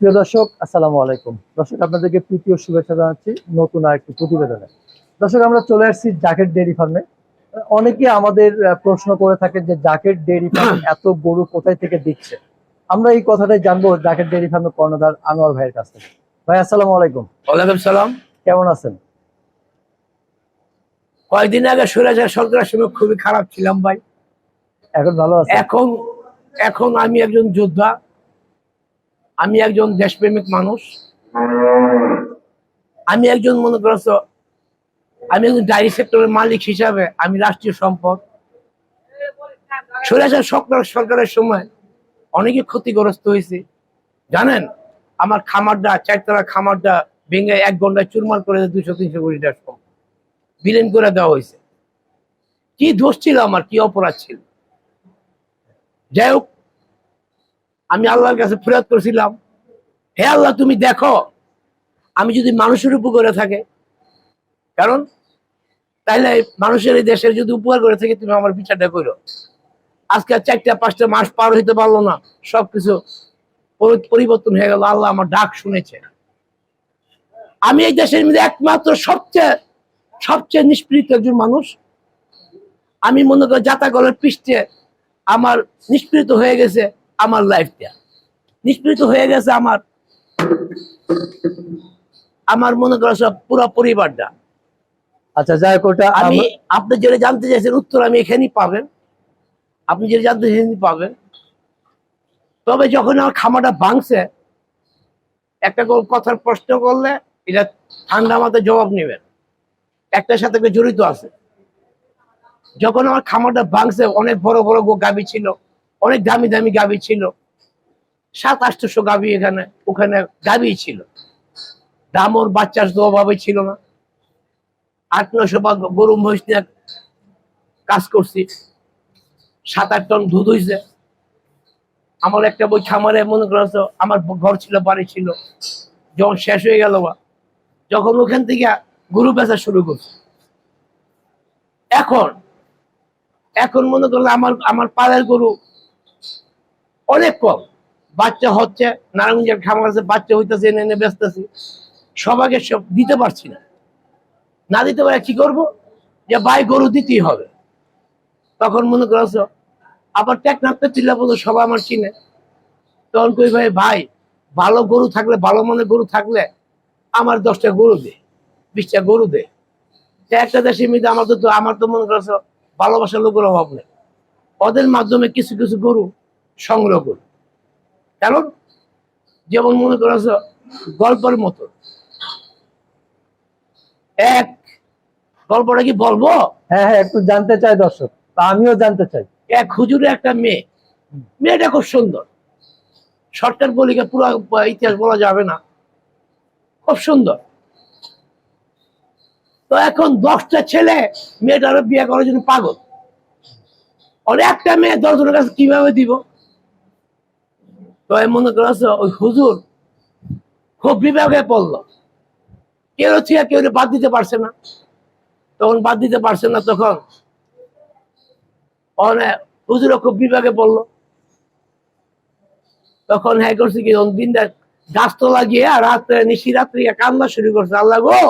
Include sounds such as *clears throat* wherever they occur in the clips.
প্রিয় দর্শক আসসালামু আলাইকুম। দর্শক আপনাদেরকে তৃতীয় শুভেচ্ছা জানাচ্ছি নতুন আরেকটি প্রতিবেদনে। দর্শক আমরা চলে আসছি জাকেট ডেয়ারি ফার্মে। অনেকে আমাদের প্রশ্ন করে থাকে যে জাকেট ডেয়ারি ফার্ম *clears throat* এত গরু কোথায় থেকে দিচ্ছে? আমরা এই কথাটাই জানব জাকেট ডেয়ারি ফার্মের কর্ণধার আনোয়ার ভাইয়ের কাছ থেকে। ভাই আসসালামু আলাইকুম। ওয়ালাইকুম সালাম। কেমন আছেন? কয়েকদিন আগে সুরাজা সরকারের সঙ্গে খুবই খারাপ ছিলাম ভাই। এখন ভালো আছেন? এখন এখন আমি একজন যোদ্ধা। আমি একজন দেশপ্রেমিক মানুষ। আমি একজন মনে করছ আমি একজন ডায়েরি সেক্টরের মালিক হিসাবে আমি রাষ্ট্রীয় সম্পদ। সুরাজা সরকার, সরকারের সময় অনেকে ক্ষতিগ্রস্ত হয়েছে। জানেন, আমার খামারটা, চারতলা খামারটা ভেঙে এক ঘন্টায় চুরমার করে দুশো তিনশো কোটি টাকা বিলীন করে দেওয়া হয়েছে। কি দোষ ছিল আমার? কি অপরাধ ছিল? যাই হোক আমি আল্লাহর কাছে ফেরত করেছিলাম। হে আল্লাহ, তুমি দেখো, আমি যদি মানুষের উপকারে থাকে, কারণ তাইলে মানুষের এই দেশের যদি উপকার করে থাকে, তুমি আমার বিচারটা করো আজকে চারটা, পাঁচটা মাস পার হইতে পারল না, সবকিছু পরিবর্তন হয়ে গেল, আল্লাহ আমার ডাক শুনেছে। আমি এই দেশের মধ্যে একমাত্র সবচেয়ে সবচেয়ে নিষ্পৃত একজন মানুষ। আমি মনে করি যাতা গলের পৃষ্ঠে আমার নিষ্পৃত হয়ে গেছে। আমার লাইফটা নিষ্পৃত হয়ে গেছে আমার। আমার মনে করো সব পুরো পরিবারটা। আচ্ছা যাই ওটা আমি আপনি যেটা জানতে চাইছেন উত্তর আমি এখানেই পাবেন। আপনি যেটা জানতে চাইছেন পাবেন। তবে যখন আমার খামারটা ভাঙছে একটা কথার প্রশ্ন করলে এটা ঠান্ডা মাথায় জবাব নেবেন। একটার সাথে জড়িত আছে। যখন আমার খামারটা ভাঙছে অনেক বড় বড় গো- গাভী ছিল অনেক দামি দামি গাভী ছিল। সাত, আটশো গাভী এখানে, ওখানে গাবি ছিল। দামর বাচ্চার তো অভাবে ছিল না। আট নশো বা গরু মহিষ নিয়ে কাজ করছি। সাত, আট টন দুধ হয়েছে আমার একটা বই খামারে মনে করছ আমার ঘর ছিল, বাড়ি ছিল। যখন শেষ হয়ে গেল বা, যখন ওখান থেকে গরু বেচা শুরু করছি। এখন এখন মনে করলে আমার আমার পাড়ার গরু অনেক কম। বাচ্চা হচ্ছে, নারায়ণগঞ্জের খামার আছে, বাচ্চা হইতেছে, এনে এনে বেচতেছি। সবাইকে সব দিতে পারছি না। না দিতে পারে কি করব? যে ভাই গরু দিতেই হবে। তখন মনে করছ আবার টেকনাফতে চিল্লা বলতো সবাই আমার চিনে। তখন কই ভাই ভাই, ভালো গরু থাকলে, ভালো মনে গরু থাকলে আমার দশটা গরু দে, বিশটা গরু দে। একটা দেশের মধ্যে আমার তো আমার তো মনে করছ ভালোবাসার লোকের অভাব নেই। ওদের মাধ্যমে কিছু কিছু গরু সংগ্রহ করি কারণ যেমন মনে করছ গল্পের মতো। এক গল্পটা কি বলব? হ্যাঁ হ্যাঁ একটু জানতে চাই দর্শক আমিও জানতে চাই। এক হুজুরে একটা মেয়ে। মেয়েটা খুব সুন্দর। শর্টকাট বলিকে পুরো ইতিহাস বলা যাবে না। খুব সুন্দর। তো এখন দশটা ছেলে মেয়েটারও বিয়ে করার জন্য পাগল। আর একটা মেয়ে দশজনের কাছে কীভাবে দিব? তো মনে করছ ওই হুজুর খুব বিভাগে পড়ল। কেউ থেকে কেউ বাদ দিতে পারছে না। তখন বাদ দিতে পারছে না, তখন হুজুরও খুব বিভাগে পড়ল। তখন হ্যাঁ করছে কি দিন গাছ তো লাগিয়ে রাত্রে, নিশি রাত্রি কান্না শুরু করছে। আল্লাহ গো,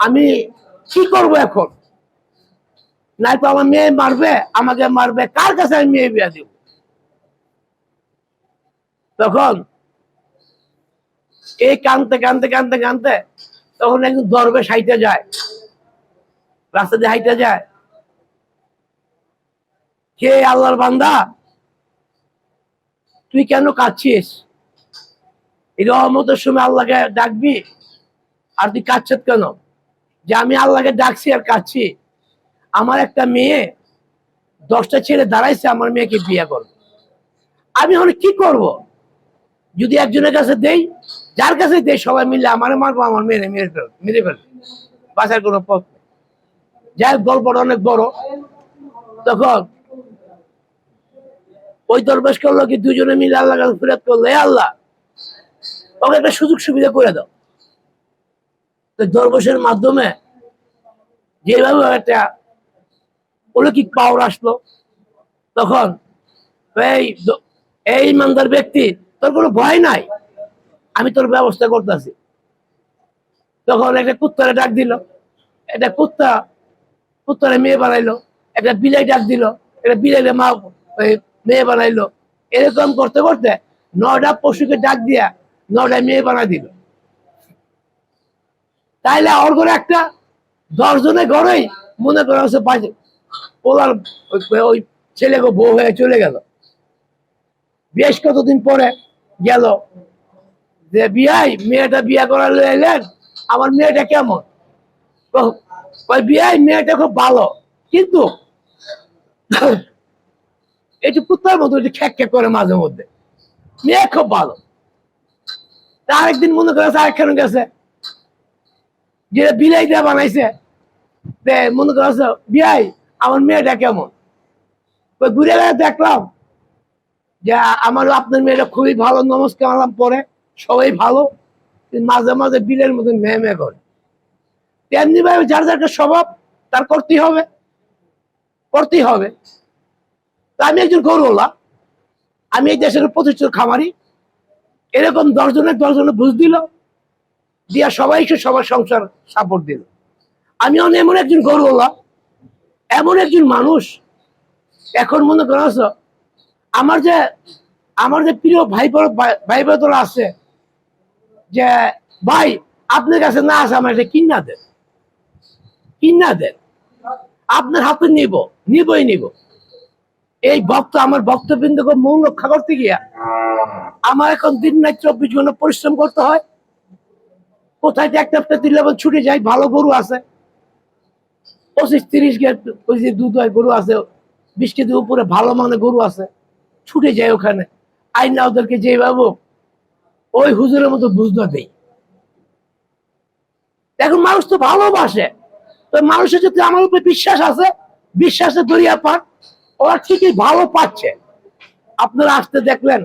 আমি কি করব এখন? নাই তো আমার মেয়ে মারবে, আমাকে মারবে, কার কাছে আমি মেয়ে বিয়া দিব? তখন এই কানতে কানতে কানতে কানতে তখন একজন দরবেশ হাইতে যায়। রাস্তা দিয়ে হাইতে যায়। কে আল্লাহর বান্দা? তুই কেন কাঁদছিস? রহমতের সময় আল্লাহকে ডাকবি। আর তুই কাঁদছিস কেন? যে আমি আল্লাহকে ডাকছি আর কাঁদছি। আমার একটা মেয়ে, দশটা ছেলে দাঁড়াইছে, আমার মেয়েকে বিয়ে করবে। আমি হলে কি করব? যদি একজনের কাছে দেই, যার কাছে দেই, সবাই মিলে আমার মারবো, আমার মেয়ে মেরে ফেল মেরে ফেলবে। বাঁচার কোনো পথ। যাই গল্পটা অনেক বড়। তখন ওই দরবেশ করল কি, দুজনে মিলে আল্লাহ কাছে ফিরাত করল আল্লাহ, ওকে একটা সুযোগ সুবিধা করে দাও। দরবেশের মাধ্যমে যেভাবে একটা অলৌকিক পাওয়ার আসলো, তখন এই এই ইমানদার ব্যক্তি তোর কোনো ভয় নাই? আমি তোর ব্যবস্থা করতেছি। তখন একটা কুত্তারে ডাক দিল। একটা কুত্তা, কুত্তারে মেয়ে বানাইলো। একটা বিলাই ডাক দিল। একটা বিলাইলে মা মেয়ে বানাইলো। এরকম করতে করতে নটা পশুকে ডাক দিয়া নটা মেয়ে বানাই দিল। তাইলে ওর ঘরে একটা দশ জনের ঘরেই মনে করা হচ্ছে বাজে। ওনার ওই ছেলেকে বউ হয়ে চলে গেল। বেশ কতদিন পরে গেল। যে বিয়াই, মেয়েটা বিয়া করার এলেন, আমার মেয়েটা কেমন? বিয়াই, মেয়েটা খুব ভালো। কিন্তু একটু কুত্তার মতো একটু খ্যাক খ্যাক করে মাঝে মধ্যে। মেয়ে খুব ভালো। আরেকদিন মনে করে আরেকখানে গেছে। যে বিলাই দিয়ে বানাইছে মনে করছে বিয়াই, আমার মেয়েটা কেমন? ঘুরে দেখলাম যে আমার আপনার মেয়েটা খুবই ভালো, নমস্কার আলাম পরে, সবাই ভালো মাঝে মাঝে বিলের মতন মেয়ে মেয়ে করে। তেমনি ভাবে যার যার একটা স্বভাব, তার করতেই হবে করতেই হবে। তা আমি একজন গরুওয়ালা, আমি এই দেশের প্রতিষ্ঠিত খামারি। এরকম দশজনের দশজনে বুঝ দিল, দিয়া সবাইকে সবার সংসার সাপোর্ট দিল। আমি এমন একজন গরুওয়ালা, এমন একজন মানুষ, এখন মনে করছ আমার যে আমার যে প্রিয় ভাই ভাই- বোনরা আছে, যে, ভাই, আপনার কাছে না আছে আমার এটা কিনা দেন। কিনা দেন। আপনার হাতে নিব, নিবই নিব। এই ভক্ত, আমার ভক্তবৃন্দকে মন রক্ষা করতে গিয়া আমার এখন দিন নাই চব্বিশ ঘণ্টা পরিশ্রম করতে হয়। কোথায় একটা একটা দিলে ছুটে যায় ভালো গরু আছে। পঁচিশ তিরিশ গেট দুধ হয় গরু আছে বিশ কেজি উপরে ভালো মানে গরু আছে। ছুটে যায় ওখানে। আইনা ওদেরকে যে বাবু ওই হুজুরের মতো বুঝতে দেই। এখন মানুষ তো ভালোবাসে। তো মানুষের যদি আমার উপরে বিশ্বাস আছে বিশ্বাসে দরিয়া পান ওরা ঠিকই ভালো পাচ্ছে। আপনারা আসতে দেখলেন,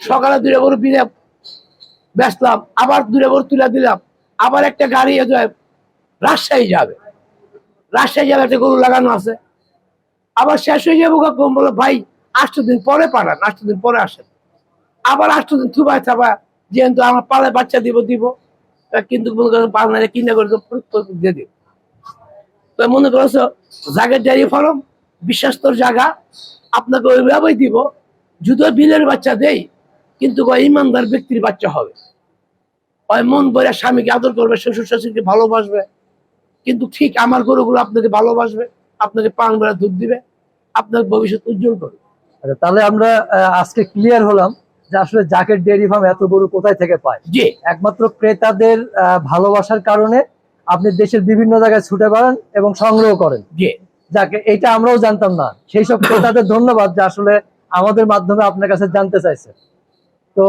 সকালে দূরে গরু বিরে বেচলাম, আবার দূরে গরু তুলে দিলাম, আবার একটা গাড়ি রাজশাহী যাবে। রাজশাহী যাবে, একটা গরু লাগানো আছে। আবার শেষ হয়ে যাব কখন? বলো, ভাই আটশো দিন পরে পাঠান আটশো দিন পরে আসেন। আবার আটশো দিন থুবাই থাবা যেহেতু আমার পালে বাচ্চা দিব দিব। কিন্তু মনে করো পালনারে কিনে করে দিয়ে দিব তো মনে করছ জাগের ডায়েরি ফার্ম বিশ্বাস্তর জায়গা আপনাকে ওইভাবেই দিব। যদিও বিলের বাচ্চা দেই, কিন্তু ইমানদার ব্যক্তির বাচ্চা হবে। ওই মন বইরা স্বামীকে আদর করবে শ্বশুর শাশুড়িকে ভালোবাসবে। কিন্তু ঠিক আমার গরুগুলো আপনাকে ভালোবাসবে, আপনাকে পান বেড়া দুধ দিবে, আপনার ভবিষ্যৎ উজ্জ্বল করবে। আচ্ছা, তাহলে আমরা আজকে ক্লিয়ার হলাম যে আসলে জাকের ডেয়ারি ফার্ম এত গরু কোথায় থেকে পায়। জি। একমাত্র ক্রেতাদের ভালোবাসার কারণে আপনি দেশের বিভিন্ন জায়গায় ছুটে বেড়ান এবং সংগ্রহ করেন। জি। যাকে এটা আমরাও জানতাম না। সেই সব ক্রেতাদের ধন্যবাদ যে আসলে আমাদের মাধ্যমে আপনার কাছে জানতে চাইছে। তো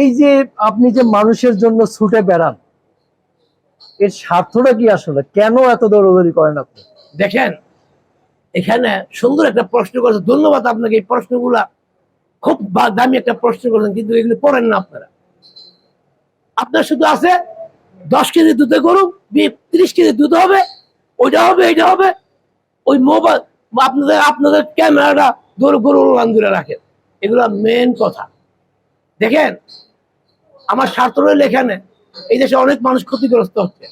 এই যে আপনি যে মানুষের জন্য ছুটে বেড়ান এর স্বার্থটা কি আসলে? কেন এত দৌড়দৌড়ি করেন আপনি? দেখেন এখানে সুন্দর একটা প্রশ্ন করেছে। ধন্যবাদ আপনাকে, এই প্রশ্নগুলা খুব দামি একটা প্রশ্ন করেছেন, কিন্তু এগুলো পড়েন না আপনারা। আপনার শুধু আছে দশ কেজি দুধে গরু তিরিশ কেজি দুধ হবে, ওইটা হবে, এইটা হবে। ওই মোবাইল, আপনাদের আপনাদের ক্যামেরাটা গরু গরু দূরে রাখেন এগুলো মেন কথা। দেখেন, আমার স্বার্থ রইল এখানে। এই দেশে অনেক মানুষ ক্ষতিগ্রস্ত হচ্ছে।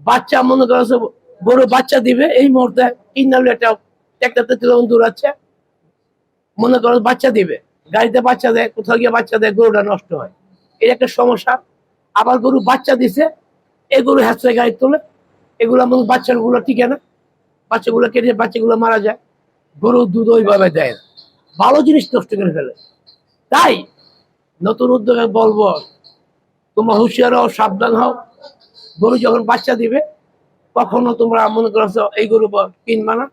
বাচ্চা মনে করেছে, গরু বাচ্চা দিবে এই মুহূর্তে। কিনালে একটা ট্যাক্টারতে তুলে দৌড়াচ্ছে মনে করো বাচ্চা দিবে। গাড়িতে বাচ্চা দেয়, কোথাও গিয়ে বাচ্চা দেয়, গরুটা নষ্ট হয়। এটা একটা সমস্যা। আবার গরু বাচ্চা দিছে, এই গরু হ্যাঁচড়ে গাড়ি তোলে। এগুলো মনে বাচ্চাগুলো টিকে না। বাচ্চাগুলো কেটে বাচ্চাগুলো মারা যায়। গরু দুধ ওইভাবে দেয় ভালো জিনিস নষ্ট করে ফেলে। তাই নতুন উদ্যোগে বলব, তোমরা হুঁশিয়ার হও, সাবধান হও। গরু যখন বাচ্চা দিবে কখনো তোমরা মনে করছ, এই গরু কিনবা না,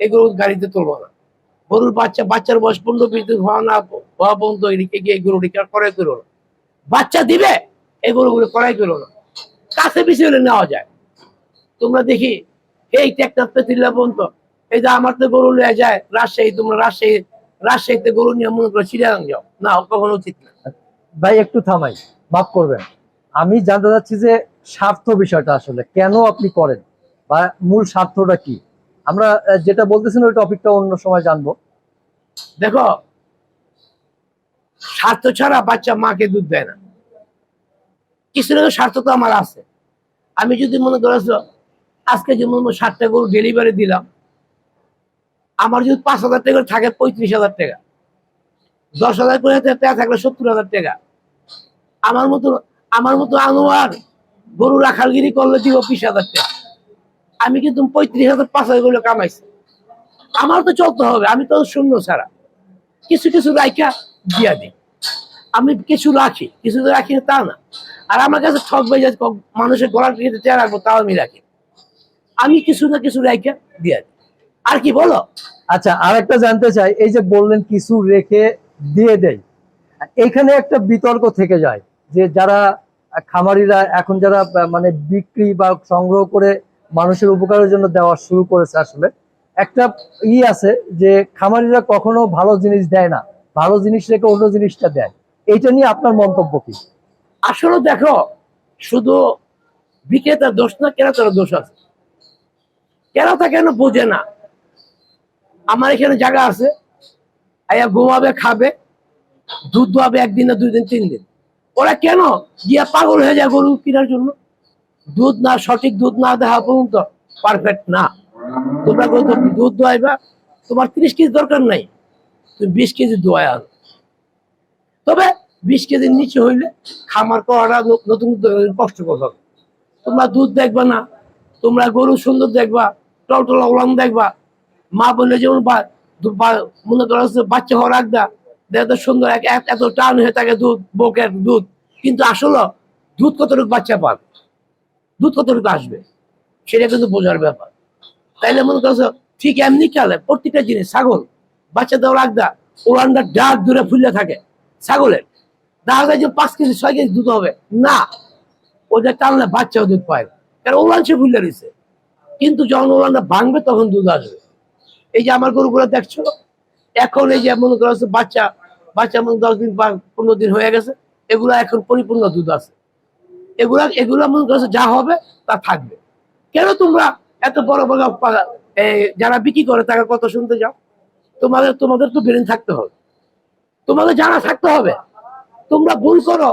এই গরু গাড়িতে তুলবো না। গরুর বাচ্চা, বাচ্চার বয়স বিশ দিন হওয়া না, হওয়া পর্যন্ত এদিকে গিয়ে আর করাই করো না। বাচ্চা দিবে, এই গরুগুলো করাই করো না। কাছে বেশি হলে নেওয়া যায়। তোমরা দেখি, এই ট্যাক্টার পেতিলা পর্যন্ত। এই যে আমার তো গরু নিয়ে যায়, রাজশাহী, তোমরা রাজশাহী, রাজশাহীতে গরু নিয়ে মনে করো চিড়িয়াখান যাও না, কখনো উচিত না। ভাই, একটু থামাই, মাফ করবেন। আমি জানতে চাচ্ছি যে স্বার্থ বিষয়টা আসলে, কেন আপনি করেন? বা মূল স্বার্থটা কি? আমরা যেটা বলতেছেন ওই টপিকটা অন্য সময় জানব। দেখো, স্বার্থ ছাড়া বাচ্চা মাকে দুধ দেয় না। কিছু না স্বার্থ তো আমার আছে। আমি যদি মনে করেছ আজকে যেমন ষাটটা গরু ডেলিভারি দিলাম, আমার যদি পাঁচ হাজার টাকা থাকে, পঁয়ত্রিশ হাজার টাকা। দশ হাজার করে টাকা থাকলে সত্তর হাজার টাকা। আমার মতো আমার মতো আনোয়ার গরু রাখালগিরি করলে দিব বিশ হাজার টাকা। আমি কিন্তু পঁয়ত্রিশ হাজার, পাঁচ হাজার করে কামাইছি। আমার তো চলতে হবে, আমি তো শূন্য ছাড়া। কিছু কিছু রাইখা দিয়া দিই। আমি কিছু রাখি, কিছু তো রাখি তা না। আর আমার কাছে ঠকবে যে ক- মানুষের গলার দিকে চেয়ে রাখব, তাও আমি রাখি। আমি কিছু না কিছু রাইখা দিয়া দিই। আর কি বলো? আচ্ছা আর একটা জানতে চাই, এই যে বললেন কিছু রেখে দিয়ে দেয়। এখানে একটা বিতর্ক থেকে যায় যে যারা খামারিরা এখন যারা মানে বিক্রি বা সংগ্রহ করে মানুষের উপকারের জন্য দেওয়া শুরু করেছে আসলে, একটা ই আছে যে খামারিরা কখনো ভালো জিনিস দেয় না, ভালো জিনিস রেখে অন্য জিনিসটা দেয়। এইটা নিয়ে আপনার মন্তব্য কি? আসলে দেখো, শুধু বিক্রেতার দোষ না কেনাতার দোষ আছে। কেনাতা কেন বোঝে না? আমার এখানে জায়গা আছে, আয়া ঘুমাবে, খাবে, দুধ দোয়াবে একদিন না দুই দিন, তিন দিন। ওরা কেন? গিয়া পাগল হয়ে যায় গরু কেনার জন্য। দুধ না, সঠিক দুধ না দেওয়া পর্যন্ত পারফেক্ট না। তোমরা দুধ দোয়াইবা? তোমার ত্রিশ কেজি দরকার নাই। তুমি বিশ কেজি দোয়াই আনো। তবে বিশ কেজির নিচে হইলে খামার করাটা নতুন কষ্টকর হবে। তোমরা দুধ দেখবা না। তোমরা গরু সুন্দর দেখবা, টলটল ওলাম দেখবা। মা বললে যেমন বা- মনে করো বাচ্চা হওয়ার রাখদা এত সুন্দর এত টান হয়ে থাকে দুধ দুধ। কিন্তু দুধ কতটুকু বাচ্চা পাবে দুধ কতটুকু আসবে? সেটা কিন্তু বোঝার ব্যাপার। তাইলে মনে করছ, ঠিক এমনি খেলে প্রত্যেকটা জিনিস, ছাগল, বাচ্চা দেওয়ার রাখদা ওলানটা ডাক দূরে ফুলে থাকে। ছাগলের, দেখা যায় যে পাঁচ কেজি, ছয় কেজি দুধ হবে। না ওটা টানলে বাচ্চাও দুধ পায়। কারণ ওলান সে ফুলে রয়েছে। কিন্তু যখন ওলানটা ভাঙবে, তখন দুধ আসবে। এই যে আমার গরুগুলো দেখছ, এখন এই যে মনে করো বাচ্চা বাচ্চা মনে দশ দিন বা পনেরো দিন হয়ে গেছে, এগুলো এখন পরিপূর্ণ দুধ আছে। এগুলা এগুলা মনে করছে যা হবে তা থাকবে। কেন তোমরা এত বড় বড় যারা বিক্রি করে তারা কত শুনতে যাও? তোমাদের তোমাদের তো ব্রেন থাকতে হবে। তোমাদের জানা থাকতে হবে। তোমরা ভুল করো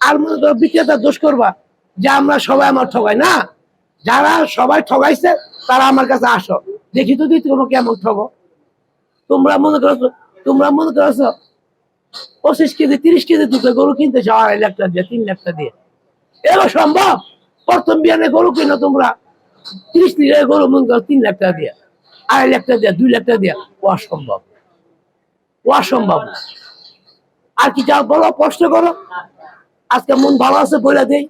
আর মনে করো বিক্রেতা দোষ করবা যে আমরা সবাই আমার ঠগাই। না, যারা সবাই ঠগাইছে তারা আমার কাছে আসো। দেখি তো দিতে কোনো কেমন ঠগো। তোমরা মনে করছ, তোমরা মনে করছ পঁচিশ কেজি, তিরিশ কেজি দুটো গরু কিনতে চাও আড়াই লাখ টাকা দিয়ে, তিন লাখ টাকা দিয়ে। এবার সম্ভব? প্রথম বিয়ানে গরু কিনো তোমরা। তিরিশ লিটার গরু মন করো তিন লাখ টাকা দিয়ে, আড়াই লাখ টাকা দিয়ে, দুই লাখ টাকা দিয়ে। ও অসম্ভব। ও অসম্ভব। আর কি যা বলো কষ্ট করো। আজকে মন ভালো আছে বলে দেই।